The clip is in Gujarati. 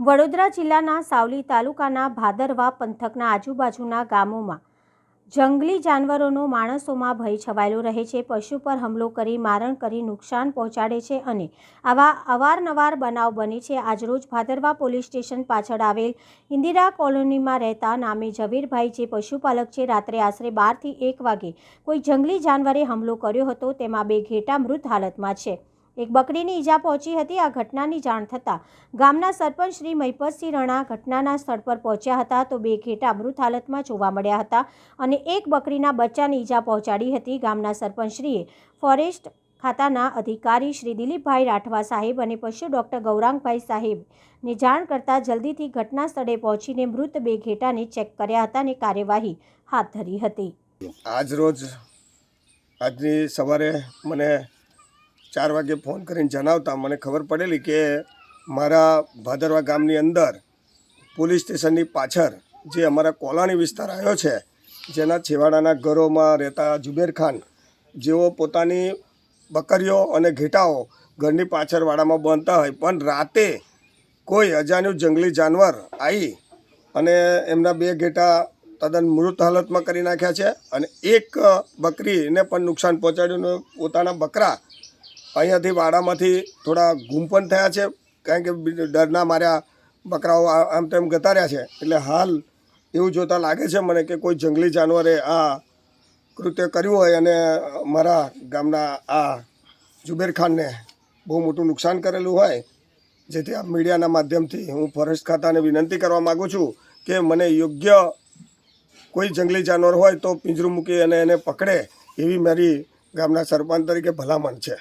વડોદરા જિલ્લાના સાવલી તાલુકાના ભાદરવા પંથકના આજુબાજુના ગામોમાં જંગલી જાનવરોનો માણસોમાં ભય છવાયેલો રહે છે. પશુ પર હુમલો કરી, મારણ કરી નુકસાન પહોંચાડે છે અને આવા અવારનવાર બનાવ બને છે. આજરોજ ભાદરવા પોલીસ સ્ટેશન પાછળ આવેલ ઇન્દિરા કોલોનીમાં રહેતા નામે ઝવેરભાઈ, જે પશુપાલક છે, રાત્રે આશરે બારથી એક વાગે કોઈ જંગલી જાનવરે હુમલો કર્યો હતો. તેમાં બે ઘેટા મૃત હાલતમાં છે. એક બકરીની ઈજા પહોંચી હતી. આ ઘટનાની જાણ થતાં ગામના સરપંચ શ્રી મહિપતસિંહ રણા ઘટનાના સ્થળ પર પહોંચ્યા હતા તો બે ઘેટા મૃત હાલતમાં જોવા મળ્યા હતા અને એક બકરીના બચ્ચાને ઈજા પહોંચાડી હતી. ગામના સરપંચશ્રીએ ફોરેસ્ટ ખાતાના અધિકારી શ્રી દિલીપભાઈ રાઠવા સાહેબ અને પશુ ડૉક્ટર ગૌરાંગભાઈ સાહેબને જાણ કરતાં જલ્દીથી ઘટના સ્થળે પહોંચીને મૃત બે ઘેટાને ચેક કર્યા હતા અને કાર્યવાહી હાથ ધરી હતી. આજ રોજ, આજની સવારે મને ચાર વાગે ફોન કરીને જણાવતા મને ખબર પડેલી કે મારા ભાદરવા ગામની અંદર પોલીસ સ્ટેશનની પાછળ જે અમારા કોલાણી વિસ્તાર આવ્યો છે, જેના છેવાડાના ઘરોમાં રહેતા જુબેર ખાન, જેઓ પોતાની બકરીઓ અને ઘેટાઓ ઘરની પાછળ વાડામાં બાંધતા હોય, પણ રાતે કોઈ અજાણ્યું જંગલી જાનવર આવી અને એમના બે ઘેટા તદ્દન મૃત હાલતમાં કરી નાખ્યા છે અને એક બકરીને પણ નુકસાન પહોંચાડ્યું પોતાના બકરા અહીંયાથી વાડામાંથી થોડા ગુમ પણ થયા છે, કારણ કે ડરના માર્યા બકરાઓ આમ તેમ ગતા રહ્યા છે. એટલે હાલ એવું જોતાં લાગે છે મને કે કોઈ જંગલી જાનવરે આ કૃત્ય કર્યું હોય અને મારા ગામના આ જુબેર ખાનને બહુ મોટું નુકસાન કરેલું હોય, જેથી આ મીડિયાના માધ્યમથી હું ફોરેસ્ટ ખાતાને વિનંતી કરવા માગું છું કે મને યોગ્ય કોઈ જંગલી જાનવર હોય તો પિંજરું મૂકી અને એને પકડે એવી મારી ગામના સરપંચ તરીકે ભલામણ છે.